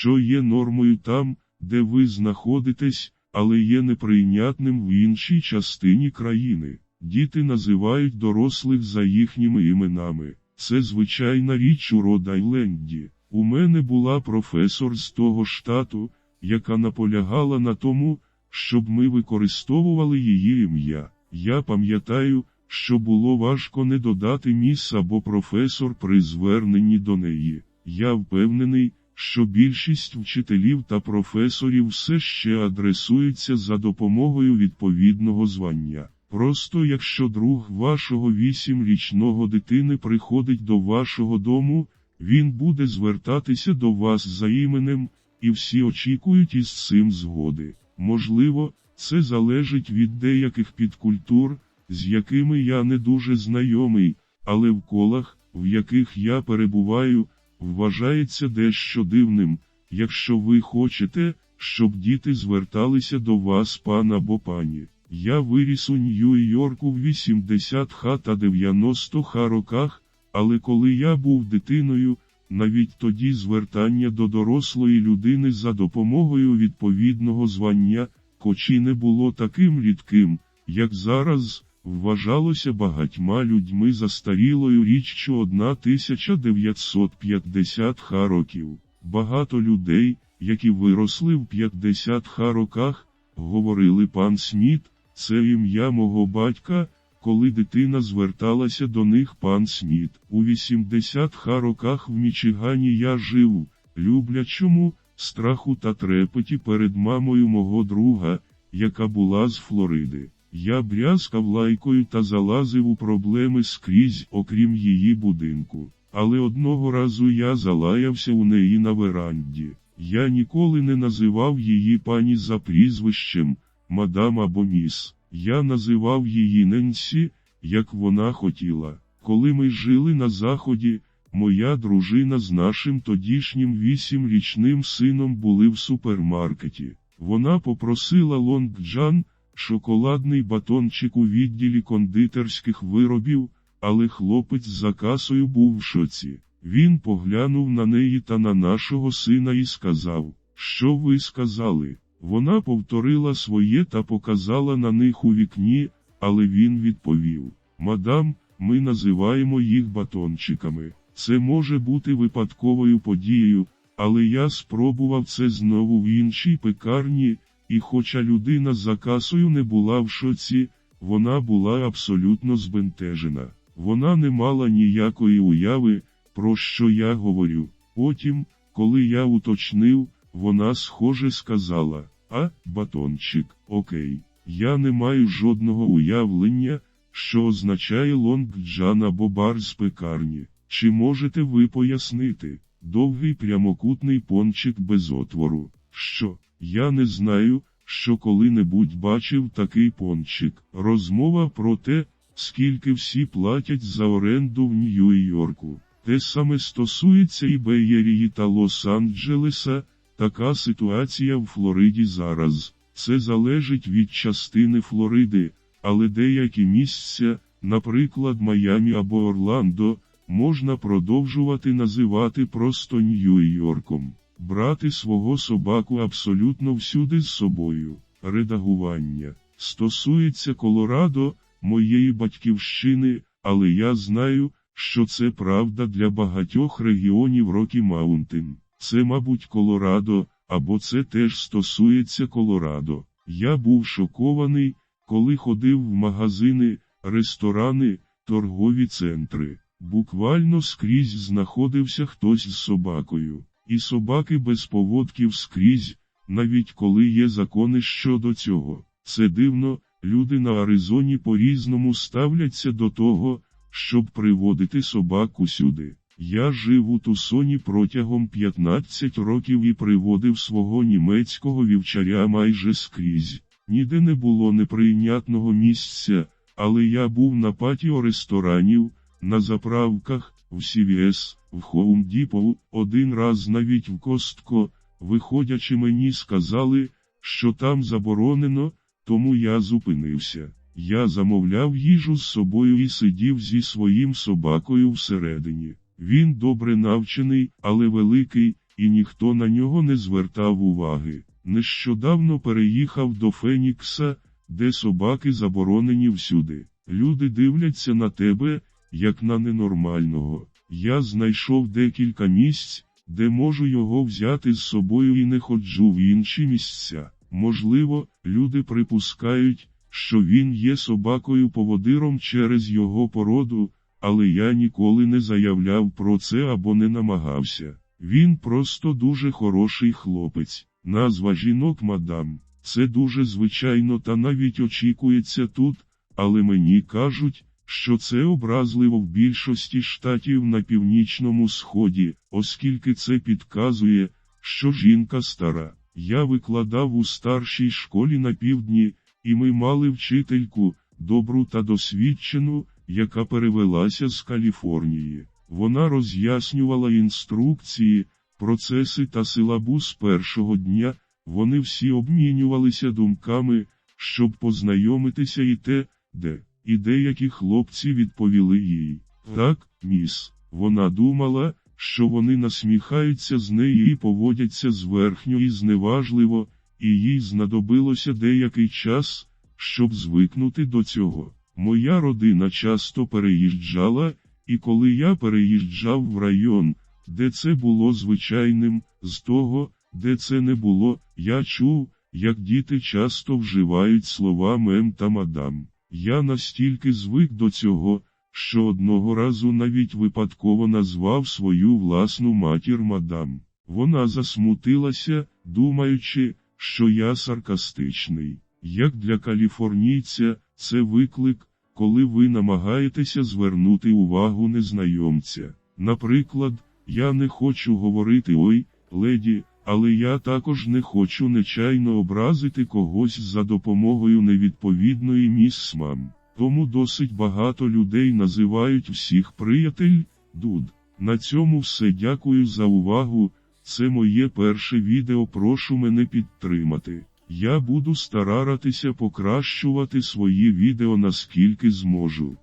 що є нормою там, де ви знаходитесь, але є неприйнятним в іншій частині країни. Діти називають дорослих за їхніми іменами. Це звичайна річ у Род-Айленді. У мене була професор з того штату, яка наполягала на тому, щоб ми використовували її ім'я. Я пам'ятаю, що було важко не додати міс або професор при зверненні до неї. Я впевнений, що більшість вчителів та професорів все ще адресуються за допомогою відповідного звання. Просто якщо друг вашого вісімрічного дитини приходить до вашого дому, він буде звертатися до вас за іменем, і всі очікують із цим згоди. Можливо, це залежить від деяких підкультур, з якими я не дуже знайомий, але в колах, в яких я перебуваю, вважається дещо дивним, якщо ви хочете, щоб діти зверталися до вас пан або пані. Я виріс у Нью-Йорку в 80 ха та 90 ха роках, але коли я був дитиною, навіть тоді звертання до дорослої людини за допомогою відповідного звання, кочі не було таким рідким, як зараз, вважалося багатьма людьми застарілою річчю 1950 ха років. Багато людей, які виросли в 50 ха роках, говорили пан Сміт, це ім'я мого батька, коли дитина зверталася до них пан Сміт. У 80 ха роках в Мічигані я жив, люблячому, страху та трепеті перед мамою мого друга, яка була з Флориди. Я брязкав лайкою та залазив у проблеми скрізь, окрім її будинку. Але одного разу я залаявся у неї на веранді. Я ніколи не називав її пані за прізвищем, мадам або міс. Я називав її Ненсі, як вона хотіла. Коли ми жили на заході, моя дружина з нашим тодішнім вісімрічним сином були в супермаркеті. Вона попросила лонгджан, шоколадний батончик у відділі кондитерських виробів, але хлопець за касою був в шоці. Він поглянув на неї та на нашого сина і сказав, що ви сказали. Вона повторила своє та показала на них у вікні, але він відповів: Мадам, ми називаємо їх батончиками. Це може бути випадковою подією, але я спробував це знову в іншій пекарні, і хоча людина за касою не була в шоці, вона була абсолютно збентежена. Вона не мала ніякої уяви, про що я говорю. Потім, коли я уточнив, вона схоже сказала, а, батончик, окей, я не маю жодного уявлення, що означає лонгджан або бар з пекарні. Чи можете ви пояснити? Довгий прямокутний пончик без отвору. Що, я не знаю, що коли-небудь бачив такий пончик. Розмова про те, скільки всі платять за оренду в Нью-Йорку. Те саме стосується і Беєрії та Лос-Анджелеса, така ситуація в Флориді зараз. Це залежить від частини Флориди, але деякі місця, наприклад, Майамі або Орландо, можна продовжувати називати просто Нью-Йорком. Брати свого собаку абсолютно всюди з собою. Редагування стосується Колорадо, моєї батьківщини, але я знаю, що це правда для багатьох регіонів Рокі Маунтин. Це, мабуть, Колорадо, або це теж стосується Колорадо. Я був шокований, коли ходив в магазини, ресторани, торгові центри. Буквально скрізь знаходився хтось з собакою. І собаки без поводків скрізь, навіть коли є закони щодо цього. Це дивно, люди на Аризоні по-різному ставляться до того, щоб приводити собаку сюди. Я жив у Тусоні протягом 15 років і приводив свого німецького вівчаря майже скрізь. Ніде не було неприйнятного місця, але я був на патіо ресторанів, на заправках, в CVS, в Home Depot, один раз навіть в Костко, виходячи мені сказали, що там заборонено, тому я зупинився. Я замовляв їжу з собою і сидів зі своїм собакою всередині. Він добре навчений, але великий, і ніхто на нього не звертав уваги. Нещодавно переїхав до Фенікса, де собаки заборонені всюди. Люди дивляться на тебе, як на ненормального. Я знайшов декілька місць, де можу його взяти з собою і не ходжу в інші місця. Можливо, люди припускають, що він є собакою поводиром через його породу, але я ніколи не заявляв про це або не намагався. Він просто дуже хороший хлопець. Назва жінок мадам. Це дуже звичайно та навіть очікується тут, але мені кажуть, що це образливо в більшості штатів на північному сході, оскільки це підказує, що жінка стара. Я викладав у старшій школі на півдні, і ми мали вчительку, добру та досвідчену, яка перевелася з Каліфорнії. Вона роз'яснювала інструкції, процеси та силабус першого дня, вони всі обмінювалися думками, щоб познайомитися і те, де, і деякі хлопці відповіли їй. Так, міс, вона думала, що вони насміхаються з неї і поводяться зверхньо і зневажливо, і їй знадобилося деякий час, щоб звикнути до цього. Моя родина часто переїжджала, і коли я переїжджав в район, де це було звичайним, з того, де це не було, я чув, як діти часто вживають слова мем та мадам. Я настільки звик до цього, що одного разу навіть випадково назвав свою власну матір мадам. Вона засмутилася, думаючи, що я саркастичний. Як для каліфорнійця, це виклик, коли ви намагаєтеся звернути увагу незнайомця. Наприклад, я не хочу говорити ой, леді, але я також не хочу нечайно образити когось за допомогою невідповідної міс мам. Тому досить багато людей називають всіх приятель, дуд. На цьому все дякую за увагу. Це моє перше відео. Прошу мене підтримати. Я буду старатися покращувати свої відео наскільки зможу.